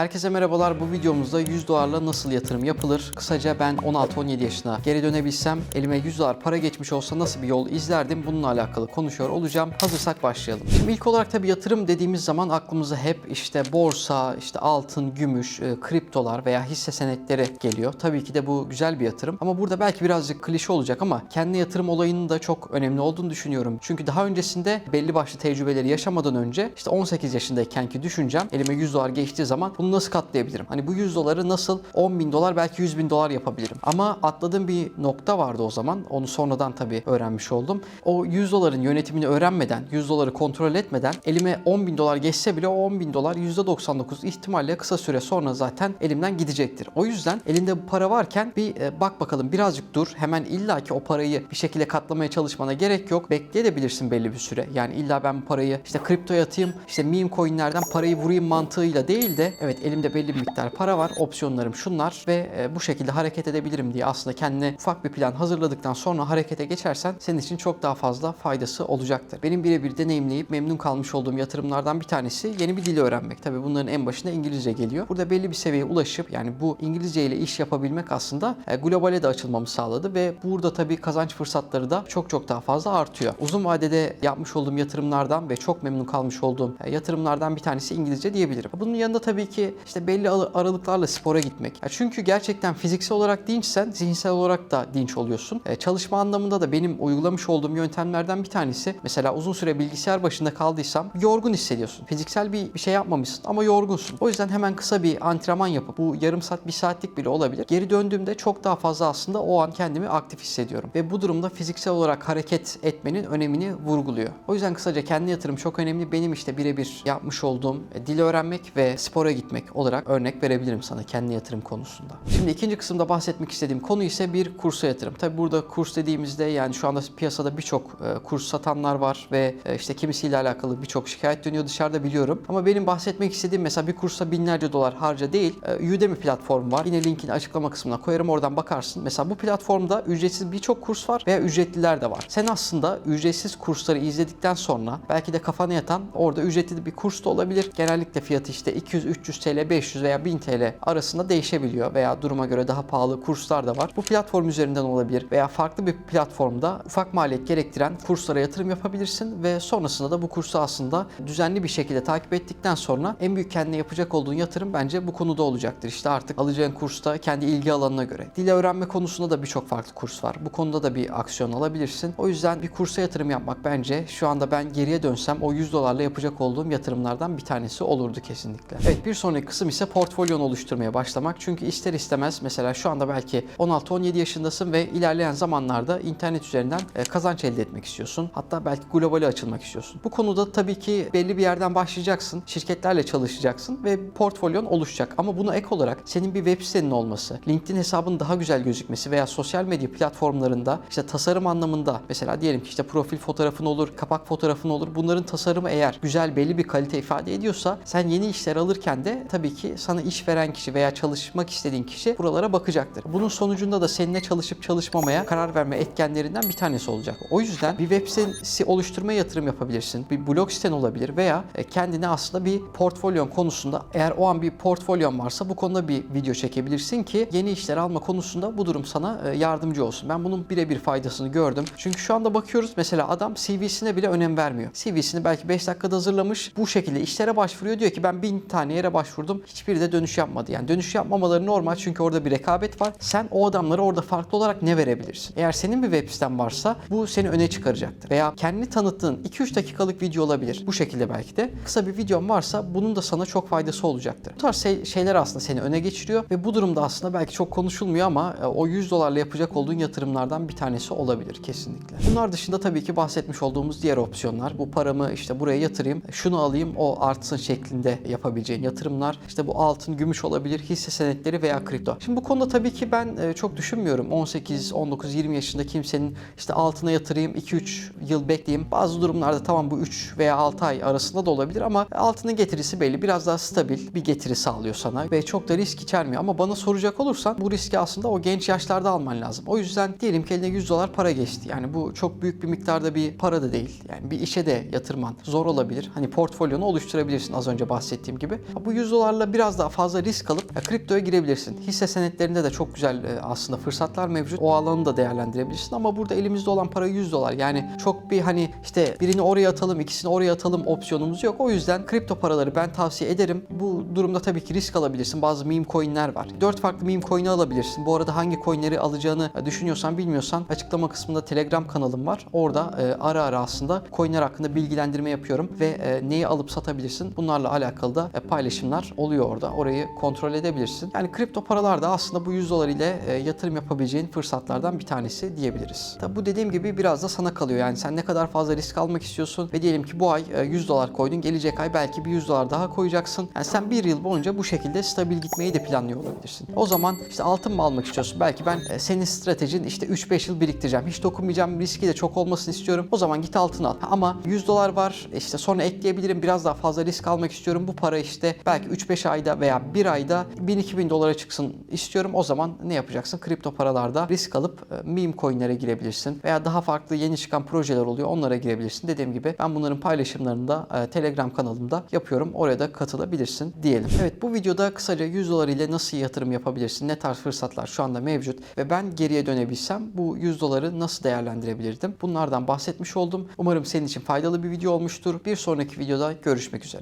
Herkese merhabalar. Bu videomuzda 100 dolarla nasıl yatırım yapılır? Kısaca ben 16-17 yaşına geri dönebilsem, elime 100 dolar para geçmiş olsa nasıl bir yol izlerdim? Bununla alakalı konuşuyor olacağım. Hazırsak başlayalım. Şimdi ilk olarak tabii yatırım dediğimiz zaman aklımıza hep işte borsa, işte altın, gümüş, e, kriptolar veya hisse senetleri geliyor. Tabii ki de bu güzel bir yatırım. Ama burada belki birazcık klişe olacak ama kendi yatırım olayının da çok önemli olduğunu düşünüyorum. Çünkü daha öncesinde belli başlı tecrübeleri yaşamadan önce işte 18 yaşındayken ki düşüncem elime 100 dolar geçtiği zaman bunu nasıl katlayabilirim? Hani bu 100 doları nasıl 10 bin dolar belki 100 bin dolar yapabilirim? Ama atladığım bir nokta vardı o zaman. Onu sonradan tabii öğrenmiş oldum. O 100 doların yönetimini öğrenmeden, 100 doları kontrol etmeden elime 10 bin dolar geçse bile o 10 bin dolar %99 ihtimalle kısa süre sonra zaten elimden gidecektir. O yüzden elinde bu para varken bir e, bak bakalım birazcık dur. Hemen illaki o parayı bir şekilde katlamaya çalışmana gerek yok. Bekleyebilirsin belli bir süre. Yani illa ben bu parayı işte kriptoya atayım, işte meme coinlerden parayı vurayım mantığıyla değil de evet elimde belli bir miktar para var. Opsiyonlarım şunlar ve e, bu şekilde hareket edebilirim diye aslında kendine ufak bir plan hazırladıktan sonra harekete geçersen senin için çok daha fazla faydası olacaktır. Benim birebir deneyimleyip memnun kalmış olduğum yatırımlardan bir tanesi yeni bir dili öğrenmek. Tabii bunların en başında İngilizce geliyor. Burada belli bir seviyeye ulaşıp yani bu İngilizce ile iş yapabilmek aslında e, globale de açılmamı sağladı ve burada tabii kazanç fırsatları da çok çok daha fazla artıyor. Uzun vadede yapmış olduğum yatırımlardan ve çok memnun kalmış olduğum e, yatırımlardan bir tanesi İngilizce diyebilirim. Bunun yanında tabii ki işte belli al- aralıklarla spora gitmek. Ya çünkü gerçekten fiziksel olarak dinçsen zihinsel olarak da dinç oluyorsun. E, çalışma anlamında da benim uygulamış olduğum yöntemlerden bir tanesi mesela uzun süre bilgisayar başında kaldıysam yorgun hissediyorsun. Fiziksel bir, bir şey yapmamışsın ama yorgunsun. O yüzden hemen kısa bir antrenman yapıp bu yarım saat bir saatlik bile olabilir. Geri döndüğümde çok daha fazla aslında o an kendimi aktif hissediyorum. Ve bu durumda fiziksel olarak hareket etmenin önemini vurguluyor. O yüzden kısaca kendi yatırım çok önemli. Benim işte birebir yapmış olduğum e, dil öğrenmek ve spora gitmek olarak örnek verebilirim sana kendi yatırım konusunda. Şimdi ikinci kısımda bahsetmek istediğim konu ise bir kursa yatırım. Tabi burada kurs dediğimizde yani şu anda piyasada birçok e, kurs satanlar var ve e, işte kimisiyle alakalı birçok şikayet dönüyor dışarıda biliyorum. Ama benim bahsetmek istediğim mesela bir kursa binlerce dolar harca değil. E, Udemy platformu var. Yine linkini açıklama kısmına koyarım oradan bakarsın. Mesela bu platformda ücretsiz birçok kurs var veya ücretliler de var. Sen aslında ücretsiz kursları izledikten sonra belki de kafana yatan orada ücretli bir kurs da olabilir. Genellikle fiyatı işte 200, 300 TL, 500 veya 1000 TL arasında değişebiliyor veya duruma göre daha pahalı kurslar da var. Bu platform üzerinden olabilir veya farklı bir platformda ufak maliyet gerektiren kurslara yatırım yapabilirsin ve sonrasında da bu kursu aslında düzenli bir şekilde takip ettikten sonra en büyük kendine yapacak olduğun yatırım bence bu konuda olacaktır. İşte artık alacağın kursta kendi ilgi alanına göre. Dil öğrenme konusunda da birçok farklı kurs var. Bu konuda da bir aksiyon alabilirsin. O yüzden bir kursa yatırım yapmak bence şu anda ben geriye dönsem o 100 dolarla yapacak olduğum yatırımlardan bir tanesi olurdu kesinlikle. Evet bir sonraki kısım ise portfolyonu oluşturmaya başlamak. Çünkü ister istemez mesela şu anda belki 16-17 yaşındasın ve ilerleyen zamanlarda internet üzerinden e, kazanç elde etmek istiyorsun. Hatta belki globale açılmak istiyorsun. Bu konuda tabii ki belli bir yerden başlayacaksın. Şirketlerle çalışacaksın ve portfolyon oluşacak. Ama buna ek olarak senin bir web sitenin olması, LinkedIn hesabın daha güzel gözükmesi veya sosyal medya platformlarında işte tasarım anlamında mesela diyelim ki işte profil fotoğrafın olur, kapak fotoğrafın olur. Bunların tasarımı eğer güzel belli bir kalite ifade ediyorsa sen yeni işler alırken de tabii ki sana iş veren kişi veya çalışmak istediğin kişi buralara bakacaktır. Bunun sonucunda da seninle çalışıp çalışmamaya karar verme etkenlerinden bir tanesi olacak. O yüzden bir web sitesi oluşturmaya yatırım yapabilirsin. Bir blog siten olabilir veya e, kendine aslında bir portfolyon konusunda eğer o an bir portfolyon varsa bu konuda bir video çekebilirsin ki yeni işler alma konusunda bu durum sana e, yardımcı olsun. Ben bunun birebir faydasını gördüm. Çünkü şu anda bakıyoruz mesela adam CV'sine bile önem vermiyor. CV'sini belki 5 dakikada hazırlamış. Bu şekilde işlere başvuruyor. Diyor ki ben 1000 tane yere başvurdum. Hiçbiri de dönüş yapmadı. Yani dönüş yapmamaları normal çünkü orada bir rekabet var. Sen o adamlara orada farklı olarak ne verebilirsin? Eğer senin bir web siten varsa bu seni öne çıkaracaktır. Veya kendini tanıttığın 2-3 dakikalık video olabilir. Bu şekilde belki de. Kısa bir videon varsa bunun da sana çok faydası olacaktır. Bu tarz şey- şeyler aslında seni öne geçiriyor ve bu durumda aslında belki çok konuşulmuyor ama e, o 100 dolarla yapacak olduğun yatırımlardan bir tanesi olabilir kesinlikle. Bunlar dışında tabii ki bahsetmiş olduğumuz diğer opsiyonlar. Bu paramı işte buraya yatırayım, şunu alayım, o artsın şeklinde yapabileceğin yatırımlar. İşte bu altın, gümüş olabilir, hisse senetleri veya kripto. Şimdi bu konuda tabii ki ben e, çok düşünmüyorum. 18, 19, 20 yaşında kimsenin işte altına yatırayım, 2-3 yıl bekleyeyim. Bazı durumlarda tamam bu 3 veya 6 ay arasında da olabilir ama altının getirisi belli. Biraz daha stabil bir getiri sağlıyor sana ve çok da risk içermiyor. Ama bana soracak olursan bu riski aslında o genç yaşlarda alman lazım. O yüzden diyelim ki eline 100 dolar para geçti. Yani bu çok büyük bir miktarda bir para da değil. Yani bir işe de yatırman zor olabilir. Hani portfolyonu oluşturabilirsin az önce bahsettiğim gibi. Bu 100 100 dolarla biraz daha fazla risk alıp e, kriptoya girebilirsin. Hisse senetlerinde de çok güzel e, aslında fırsatlar mevcut. O alanı da değerlendirebilirsin ama burada elimizde olan para 100 dolar. Yani çok bir hani işte birini oraya atalım, ikisini oraya atalım opsiyonumuz yok. O yüzden kripto paraları ben tavsiye ederim. Bu durumda tabii ki risk alabilirsin. Bazı meme coinler var. 4 farklı meme coin'i alabilirsin. Bu arada hangi coinleri alacağını e, düşünüyorsan bilmiyorsan açıklama kısmında Telegram kanalım var. Orada e, ara ara aslında coinler hakkında bilgilendirme yapıyorum ve e, neyi alıp satabilirsin. Bunlarla alakalı da e, paylaşımlar oluyor orada. Orayı kontrol edebilirsin. Yani kripto paralar da aslında bu 100 dolar ile e, yatırım yapabileceğin fırsatlardan bir tanesi diyebiliriz. Tabi bu dediğim gibi biraz da sana kalıyor. Yani sen ne kadar fazla risk almak istiyorsun ve diyelim ki bu ay e, 100 dolar koydun. Gelecek ay belki bir 100 dolar daha koyacaksın. Yani sen bir yıl boyunca bu şekilde stabil gitmeyi de planlıyor olabilirsin. O zaman işte altın mı almak istiyorsun? Belki ben e, senin stratejin işte 3-5 yıl biriktireceğim. Hiç dokunmayacağım. Riski de çok olmasını istiyorum. O zaman git altın al. Ama 100 dolar var. işte sonra ekleyebilirim. Biraz daha fazla risk almak istiyorum. Bu para işte belki 3-5 ayda veya 1 ayda 1000-2000 dolara çıksın istiyorum. O zaman ne yapacaksın? Kripto paralarda risk alıp e, meme coinlere girebilirsin. Veya daha farklı yeni çıkan projeler oluyor. Onlara girebilirsin. Dediğim gibi ben bunların paylaşımlarını da e, Telegram kanalımda yapıyorum. Oraya da katılabilirsin diyelim. Evet bu videoda kısaca 100 dolar ile nasıl yatırım yapabilirsin? Ne tarz fırsatlar şu anda mevcut? Ve ben geriye dönebilsem bu 100 doları nasıl değerlendirebilirdim? Bunlardan bahsetmiş oldum. Umarım senin için faydalı bir video olmuştur. Bir sonraki videoda görüşmek üzere.